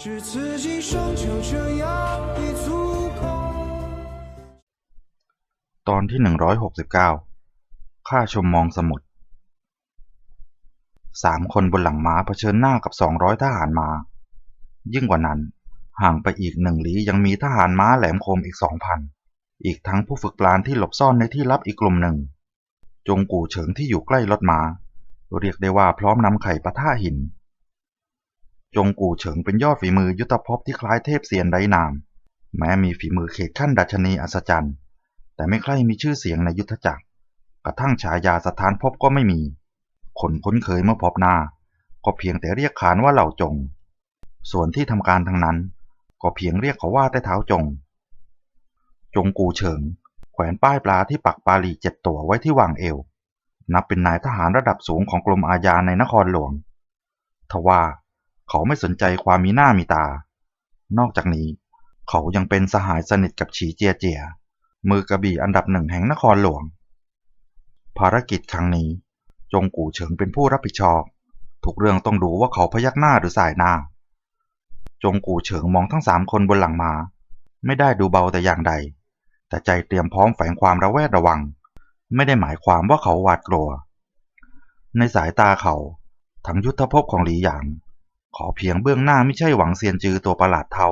只刺激双就这样一足够。 ตอนที่หนึ่งร้อยหกสิบเก้าข้าชมมองสมุทรสามคนบนหลังม้าเผชิญหน้ากับสองร้อยทหารม้า ยิ่งกว่านั้น ห่างไปอีกหนึ่งลี้ยังมีทหารม้าแหลมคมอีกสองพัน อีกทั้งผู้ฝึกปลานที่หลบซ่อนในที่ลับอีกกลุ่มหนึ่ง จงกูเฉิงที่อยู่ใกล้รถม้า เรียกได้ว่าพร้อมนำไข่ปะท่าหิน จงกูเฉิงเป็นยอดฝีมือยุทธภพที่คล้ายเทพเซียนไร้นาม แม้มีฝีมือเขตขั้นดัชนีอัศจรรย์แต่ไม่ใคร่มีชื่อเสียงในยุทธจักร กระทั่งฉายาสถานพบก็ไม่มี คนคุ้นเคยเมื่อพบหน้า ก็เพียงแต่เรียกขานว่าเหล่าจง ส่วนที่ทำการทั้งนั้น ก็เพียงเรียกเขาว่าแต่เท้าจง จงกูเฉิง แขวนป้ายปลาที่ปักปาลีเจ็ดตัวไว้ที่วางเอว นับเป็นนายทหารระดับสูงของกรมอาญาในนครหลวง ทว่า เขาไม่สนใจความมีหน้ามีตา นอกจากนี้ เขายังเป็นสหายสนิทกับฉีเจียเจีย มือกระบี่อันดับหนึ่งแห่งนครหลวง ภารกิจครั้งนี้ จงกู่เฉิงเป็นผู้รับผิดชอบ ทุกเรื่องต้องดูว่าเขาพยักหน้าหรือสายหน้า จงกู่เฉิงมองทั้งสามคนบนหลังมา้าไม่ได้ดูเบาแต่อย่างใด แต่ใจเตรียมพร้อมแฝงความระแวดระวัง ไม่ได้หมายความว่าเขาหวาดกลัว ในสายตาเขาทั้งยุทธภพของหลีหยาง ขอเพียงเบื้องหน้าไม่ใช่หวังเซียนจือตัวประหลาดเทา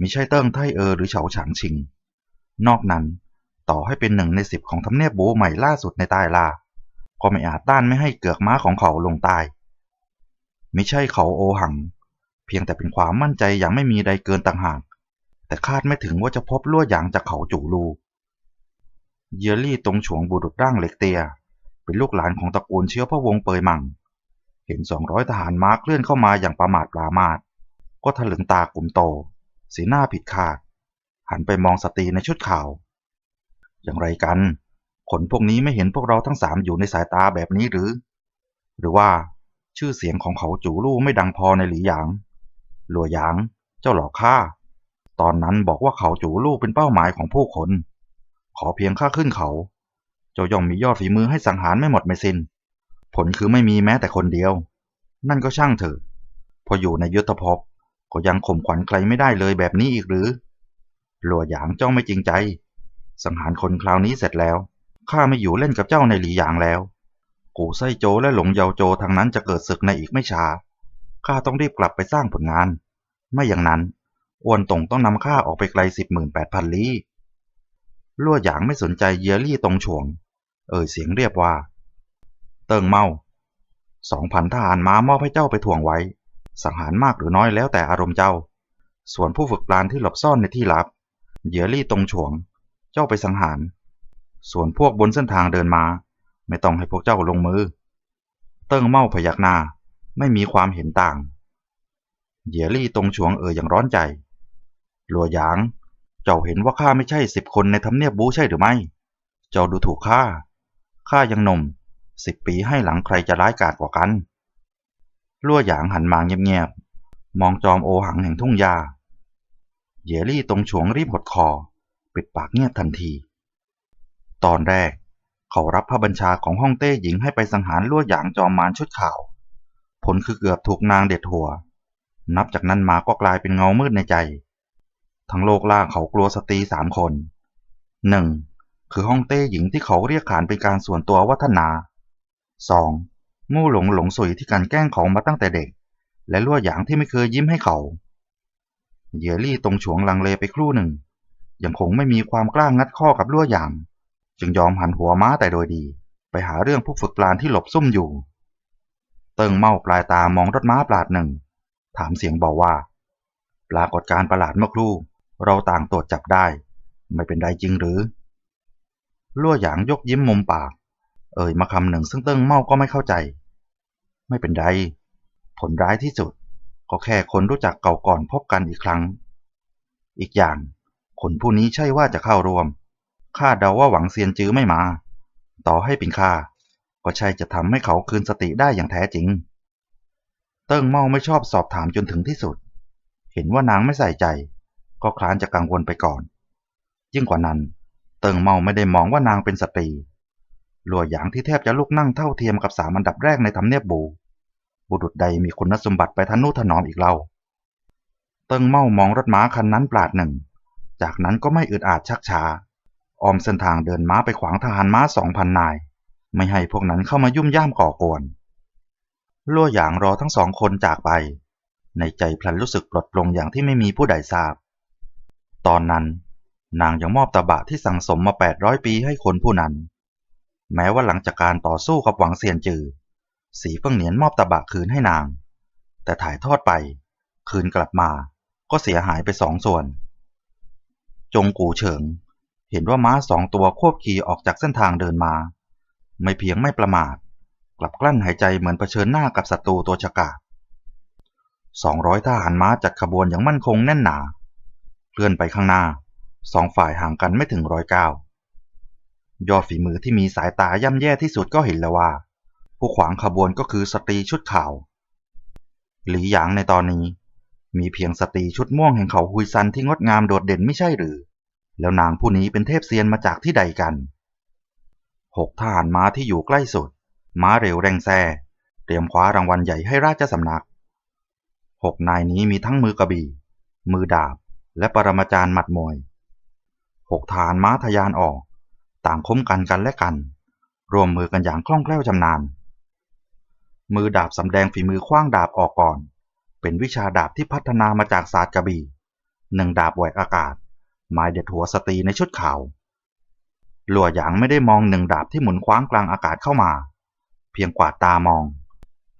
มิใช่เติ้งไทเออหรือเฉาฉางชิง นอกนั้นต่อให้เป็นหนึ่งในสิบของทำเนียบบูใหม่ล่าสุดในใต้ลา ก็ไม่อาจต้านไม่ให้เกือกม้าของเขาลงต้ไม่ใช่เขาโอหัง เพียงแต่เป็นความมั่นใจอย่างไม่มีใดเกินต่างหาก แต่คาดไม่ถึงว่าจะพบลวดยางจากเขาจู่ลู เยลลี่ตรงฉวงบุรุษร่างเล็กเตีย เป็นลูกหลานของตระกูลเชื้อพระวงเปยมัง เห็นสองร้อยทหารม้าเคลื่อนเข้ามาอย่างประมาทปรามาทก็ถลึงตากลุ่มโต สีหน้าผิดคาด หันไปมองสตรีในชุดขาว อย่างไรกัน คนพวกนี้ไม่เห็นพวกเราทั้งสามอยู่ในสายตาแบบนี้หรือ หรือว่าชื่อเสียงของเขาจูลู่ไม่ดังพอในหลีหยาง หลัวหยาง เจ้าหลอกข้า ตอนนั้นบอกว่าเขาจูลู่เป็นเป้าหมายของผู้คน ขอเพียงข้าขึ้นเขา เจ้าย่อมมียอดฝีมือให้สังหารไม่หมดไม่สิน้น ผลคือไม่มีแม้แต่คนเดียว นั่นก็ช่างเถอะ พออยู่ในยุทธภพก็ยังข่มขวัญใครไม่ได้เลยแบบนี้อีกหรือ หลัวหยางเจ้าไม่จริงใจ สังหารคนคราวนี้เสร็จแล้วข้าไม่อยู่เล่นกับเจ้าในหลีหยางแล้ว กูไส้โจและหลงเยาโจทางนั้นจะเกิดศึกในอีกไม่ช้าข้าต้องรีบกลับไปสร้างผลงาน ไม่อย่างนั้นอ้วนตงต้องนำข้าออกไปไกลสิบหมื่นแปดพันลี้ ลั่วหยางไม่สนใจเยลี่ตรงฉวง เอ่ยเสียงเรียบว่า เติงเมาสองพันทหารม้ามอบให้เจ้าไปถ่วงไว้ สังหารมากหรือน้อยแล้วแต่อารมณ์เจ้า ส่วนผู้ฝึกปลานที่หลบซ่อนในที่ลับ เหยลี่ตรงฉวง เจ้าไปสังหาร ส่วนพวกบนเส้นทางเดินมา ไม่ต้องให้พวกเจ้าลงมือ เติ้งเมาพยักหน้า ไม่มีความเห็นต่าง เหยลี่ตรงฉวงเอ่ยอย่างร้อนใจ หลัวหยาง เจ้าเห็นว่าข้าไม่ใช่สิบคนในทำเนียบบูใช่หรือไม่ เจ้าดูถูกข้า ข้ายังหนุ่ม สิบปีให้หลังใครจะร้ายกาจกว่ากัน ลั่วหยางหันมาเงียบๆ มองจอมโอหังแห่งทุ่งยา เยลี่ตรงฉวงรีบหดคอ ปิดปากเงียบทันที ตอนแรก เขารับพระบัญชาของฮ่องเต้หญิงให้ไปสังหารลั่วหยางจอมมารชุดขาว ผลคือเกือบถูกนางเด็ดหัว นับจากนั้นมาก็กลายเป็นเงามืดในใจ ทั้งโลกล่าเขากลัวสตรีสามคนหนึ่งคือฮ่องเต้หญิงที่เขาเรียกขานเป็นการส่วนตัววัฒนา 2. มู่หลงหลงสุยที่การแกล้งเขามาตั้งแต่เด็ก และลั่วหยางที่ไม่เคยยิ้มให้เขา เหยลี่ตรงฉวงลังเลไปครู่หนึ่ง ยังคงไม่มีความกล้างัดข้อกับลั่วหยาง จึงยอมหันหัวม้าแต่โดยดี ไปหาเรื่องผู้ฝึกปลานที่หลบซุ่มอยู่ เติงเมาปลายตามองรถม้าปลาดหนึ่ง ถามเสียงบอกว่า ปรากฏการประหลาดเมื่อครู่ เราต่างตรวจจับได้ ไม่เป็นไรจริงหรือ ลั่วหยางยกยิ้มมุมปาก เอ่ยมาคำหนึ่งซึ่งเติ้งเมาก็ไม่เข้าใจ ไม่เป็นไรผลร้ายที่สุด ก็แค่คนรู้จักเก่าก่อนพบกันอีกครั้ง อีกอย่างคนผู้นี้ใช่ว่าจะเข้าร่วมข้าเดาว่าหวังเซียนจื้อไม่มา ต่อให้เป็นข้าก็ใช่จะทำให้เขาคืนสติได้อย่างแท้จริง เติ้งเมาไม่ชอบสอบถามจนถึงที่สุด เห็นว่านางไม่ใส่ใจ ก็คลานจะกังวลไปก่อน ยิ่งกว่านั้น เติ้งเมาไม่ได้มองว่านางเป็นสตรี ลัวหยางที่แทบจะลุกนั่งเท่าเทียมกับสามอันดับแรกในทำเนียบบู บุรุษใดมีคุณสมบัติไปทนุถนอมอีกเล่า เติงเม่ามองรถม้าคันนั้นปลาดหนึ่ง จากนั้นก็ไม่อึดอาดชักช้า ออมเส้นทางเดินม้าไปขวางทหารม้าสองพันนาย ไม่ให้พวกนั้นเข้ามายุ่มย่ามก่อกวนลั่วหยางรอทั้งสองคนจากไป ในใจพลันรู้สึกปลดปลงอย่างที่ไม่มีผู้ใดทราบ ตอนนั้นนางยังมอบตะบะที่สั่งสมมา 800 ปีให้คนผู้นั้น แม้ว่าหลังจากการต่อสู้กับหวังเซียนจือ สีเฟิงเหนียนมอบตะบะคืนให้นาง แต่ถ่ายทอดไป คืนกลับมาก็เสียหายไปสองส่วน จงกูเฉิง เห็นว่าม้าสองตัวควบขี่ออกจากเส้นทางเดินมา ไม่เพียงไม่ประมาท กลับกลั้นหายใจเหมือนเผชิญหน้ากับศัตรูตัวฉกาจสองร้อยทหารม้าจัดขบวนอย่างมั่นคงแน่นหนา เคลื่อนไปข้างหน้า สองฝ่ายห่างกันไม่ถึงร้อยเก้า ยอดฝีมือที่มีสายตาย่ำแย่ที่สุดก็เห็นแล้วว่า ผู้ขวางขบวนก็คือสตรีชุดขาว หลีหยางในตอนนี้ มีเพียงสตรีชุดม่วงแห่งเขาฮุยซันที่งดงามโดดเด่นไม่ใช่หรือ แล้วนางผู้นี้เป็นเทพเซียนมาจากที่ใดกันหกทหารม้าที่อยู่ใกล้สุด ม้าเร็วแรงแซ่เตรียมคว้ารางวัลใหญ่ให้ราชสำนักหกนายนี้มีทั้งมือกระบี่ มือดาบ และปรมาจารย์หมัดมวยหกทหารม้าทะยานออก ต่างคุ้มกันกันและกัน รวมมือกันอย่างคล่องแคล่วชำนาญ มือดาบสำแดงฝีมือคว้างดาบออกก่อน เป็นวิชาดาบที่พัฒนามาจากศาสตร์กระบี่หนึ่งดาบแหวกอากาศ หมายเด็ดหัวสตรีในชุดขาวหลัวหยางไม่ได้มองหนึ่งดาบที่หมุนคว้างกลางอากาศเข้ามา เพียงกวาดตามอง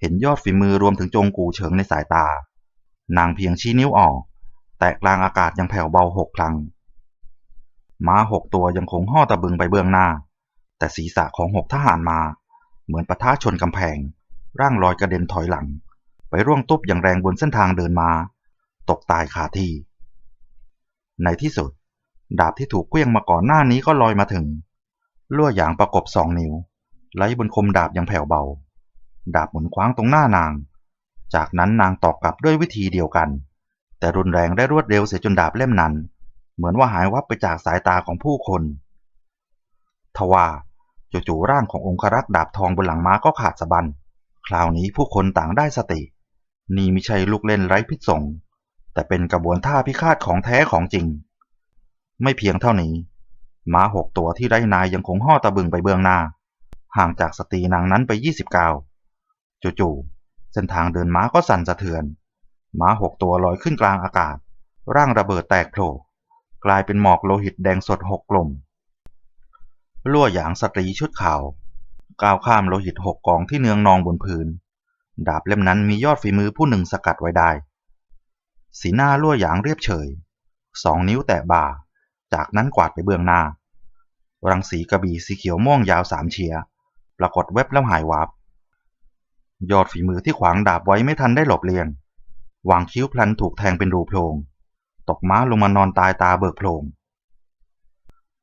เห็นยอดฝีมือรวมถึงจงกูเฉิงในสายตา นางเพียงชี้นิ้วออก แตะกลางอากาศยังแผ่วเบาหกครั้ง ม้าหกตัวยังคงห่อตะบึงไปเบื้องหน้า แต่ศีรษะของหกทหารมา เหมือนปะทะชนกำแพง ร่างลอยกระเด็นถอยหลัง ไปร่วงตุ๊บอย่างแรงบนเส้นทางเดินมา ตกตายคาที่ ในที่สุด ดาบที่ถูกเกลี้ยงมาก่อนหน้านี้ก็ลอยมาถึงลั่วหยางประกบสองนิ้วไล่บนคมดาบอย่างแผ่วเบา ดาบหมุนคว้างตรงหน้านาง จากนั้นนางตอบกลับด้วยวิธีเดียวกัน แต่รุนแรงได้รวดเร็วเสียจนดาบเล่มนั้น เหมือนว่าหายวับไปจากสายตาของผู้คน ทว่าจู่ๆร่างขององครักษ์ดาบทองบนหลังม้าก็ขาดสะบัน คราวนี้ผู้คนต่างได้สติ นี่ไม่ใช่ลูกเล่นไร้พิษสง แต่เป็นกระบวนท่าพิฆาตของแท้ของจริง ไม่เพียงเท่านี้ ม้าหกตัวที่ไร้นายยังคงห่อตะบึงไปเบื้องหน้า ห่างจากสตรีนางนั้นไปยี่สิบก้าวจู่ๆเส้นทางเดินม้าก็สั่นสะเทือน ม้าหกตัวลอยขึ้นกลางอากาศ ร่างระเบิดแตกโผล่ กลายเป็นหมอกโลหิตแดงสดหกกลมลั่วหยางสตรีชุดขาว ก้าวข้ามโลหิตหกกองที่เนืองนองบนพื้น ดาบเล่มนั้นมียอดฝีมือผู้หนึ่งสกัดไว้ได้ สีหน้าลั่วหยางเรียบเฉย สองนิ้วแตะบ่า จากนั้นกวาดไปเบื้องหน้า รังสีกระบี่สีเขียวม่วงยาวสามเฉีย ปรากฏเว็บแล้วหายวับ ยอดฝีมือที่ขวางดาบไว้ไม่ทันได้หลบเลี่ยง วางคิ้วพลันถูกแทงเป็นรูโพรง ตกม้าลงมานอนตายตาเบิกโพรง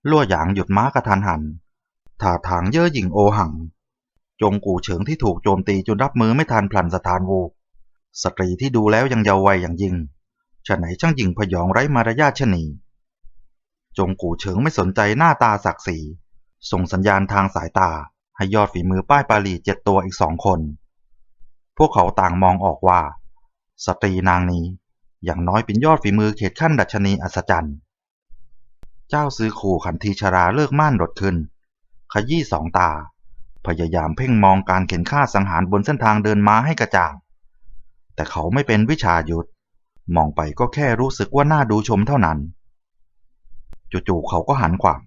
ลั่วหยางหยุดม้ากระทันหันท่าทางเย่อหยิ่งโอหัง จงกูเฉิงที่ถูกโจมตีจนรับมือไม่ทันพลันสถานวูสตรีที่ดูแล้วยังเยาว์วัยอย่างยิ่งฉะไหนช่างหยิ่งพยองไร้มารยาทชะนี จงกูเฉิงไม่สนใจหน้าตาศักดิ์ศรีส่งสัญญาณทางสายตาให้ยอดฝีมือป้ายปาลีเจ็ดตัวอีกสองคน พวกเขาต่างมองออกว่า สตรีนางนี้ อย่างน้อยเป็นยอดฝีมือเขตขั้นดัชนีอัศจรรย์ เจ้าซื้อขู่ขันทีชราเลิกม่านดดขึ้น ขยี้สองตา พยายามเพ่งมองการเข็นฆ่าสังหารบนเส้นทางเดินม้าให้กระจ่าง แต่เขาไม่เป็นวิชายุทธมองไปก็แค่รู้สึกว่าน่าดูชมเท่านั้น จู่ๆเขาก็หันขวาง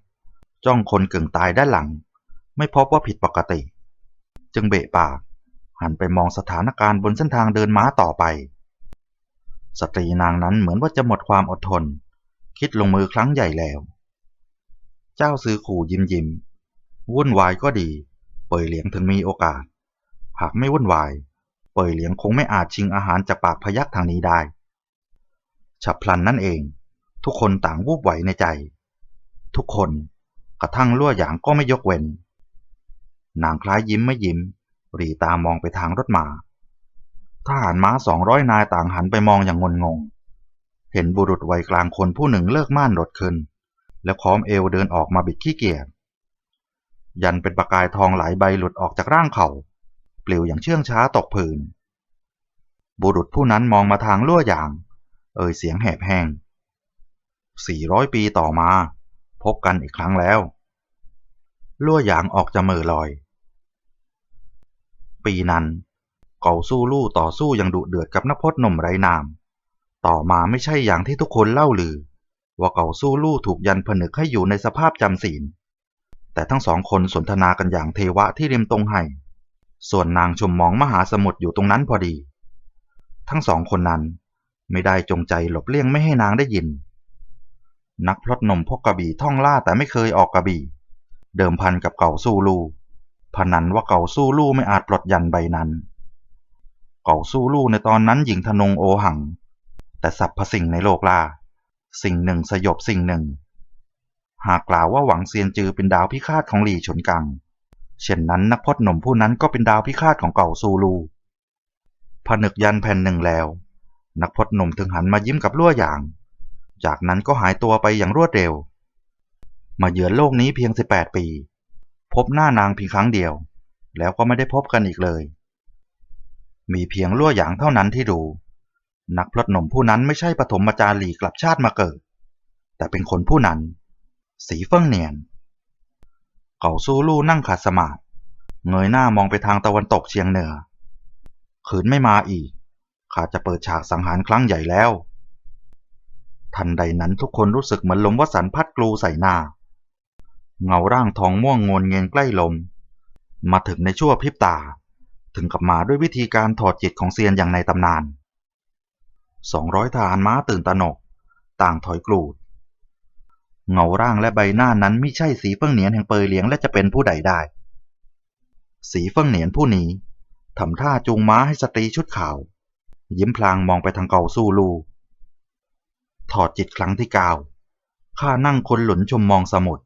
จ้องคนกึ่งตายด้านหลัง ไม่พบว่าผิดปกติ จึงเบะปาก หันไปมองสถานการณ์บนเส้นทางเดินม้าต่อไป สตรีนางนั้นเหมือนว่าจะหมดความอดทน คิดลงมือครั้งใหญ่แล้ว เจ้าซื้อขู่ยิ้มยิ้มวุ่นวายก็ดี เป่ยเหลียงถึงมีโอกาส หากไม่วุ่นวาย เป่ยเหลียงคงไม่อาจชิงอาหารจากปากพยักทางนี้ได้ ฉับพลันนั่นเอง ทุกคนต่างวูบไหวในใจ ทุกคนกระทั่งลั่วหยางก็ไม่ยกเว้นนางคล้ายยิ้มไม่ยิ้มรีตามองไปทางรถมา ทหารม้าสองร้อยนายต่างหันไปมองอย่างงนงง เห็นบุรุษวัยกลางคนผู้หนึ่งเลิกม่านรถขึ้น แล้วค้อมเอวเดินออกมาบิดขี้เกียจยันเป็นประกายทองหลายใบหลุดออกจากร่างเขาปลิวอย่างเชื่องช้าตกพื้น บุรุษผู้นั้นมองมาทางลั่วหยาง เอ่ยเสียงแหบแห้ง400ปีต่อมา พบกันอีกครั้งแล้วลั่วหยางออกจะเม่อลอย ปีนั้น เก่าสู้ลู่ต่อสู้อย่างดุเดือดกับนักพจน์หนุ่มไร้นาม ต่อมาไม่ใช่อย่างที่ทุกคนเล่าลือ ว่าเก่าสู้ลู่ถูกยันผนึกให้อยู่ในสภาพจำศีล แต่ทั้งสองคนสนทนากันอย่างเทวะที่ริมตรงไห่ ส่วนนางชมมองมหาสมุทรอยู่ตรงนั้นพอดี ทั้งสองคนนั้นไม่ได้จงใจหลบเลี่ยงไม่ให้นางได้ยิน นักพลดนมพกกระบี่ท่องล่าแต่ไม่เคยออกกระบี่ เดิมพันกับเก่าสู้ลู่พนันว่าเก่าสู้ลู่ไม่อาจปลดยันใบนั้น เก่าสู้ลู่ในตอนนั้นหญิงทนงโอหัง แต่สรรพสิ่งในโลกล่า สิ่งหนึ่งสยบสิ่งหนึ่ง หากกล่าวว่าหวังเซียนจือเป็นดาวพิฆาตของหลี่ฉนกัง เช่นนั้นนักพจน์หนุ่มผู้นั้นก็เป็นดาวพิฆาตของเก่าซูลูผนึกยันแผ่นหนึ่งแล้ว นักพจน์หนุ่มถึงหันมายิ้มกับลั่วอย่าง จากนั้นก็หายตัวไปอย่างรวดเร็ว มาเยือนโลกนี้เพียง 18 ปี พบหน้านางเพียงครั้งเดียว แล้วก็ไม่ได้พบกันอีกเลย มีเพียงลั่วอย่างเท่านั้นที่รู้นักพลดหนุ่มผู้นั้นไม่ใช่ปฐมจารีกลับชาติมาเกิด แต่เป็นคนผู้นั้น สีเฟิ่งเนียน เก่าสู้ลู่นั่งขัดสมาธิเงยหน้ามองไปทางตะวันตกเฉียงเหนือ ขืนไม่มาอีก ข้าจะเปิดฉากสังหารครั้งใหญ่แล้ว ทันใดนั้นทุกคนรู้สึกเหมือนลมวสันพัดกลูใส่หน้า เงาร่างทองม่วงงนเงียนใกล้ลม มาถึงในชั่วพริบตา ถึงกับมาด้วยวิธีการถอดจิตของเซียนอย่างในตำนานสองร้อยทหารม้าตื่นตระหนก ต่างถอยกรูด เงาร่างและใบหน้านั้นไม่ใช่สีเฟิ่งเหนียนแห่งเปยเหลียงและจะเป็นผู้ใดได้ สีเฟิ่งเหนียนผู้นี้ทำท่าจูงม้าให้สตรีชุดขาว ยิ้มพลางมองไปทางเกาสู้ลู ถอดจิตครั้งที่เก้าข้านั่งคนหลุนชมมองสมุทร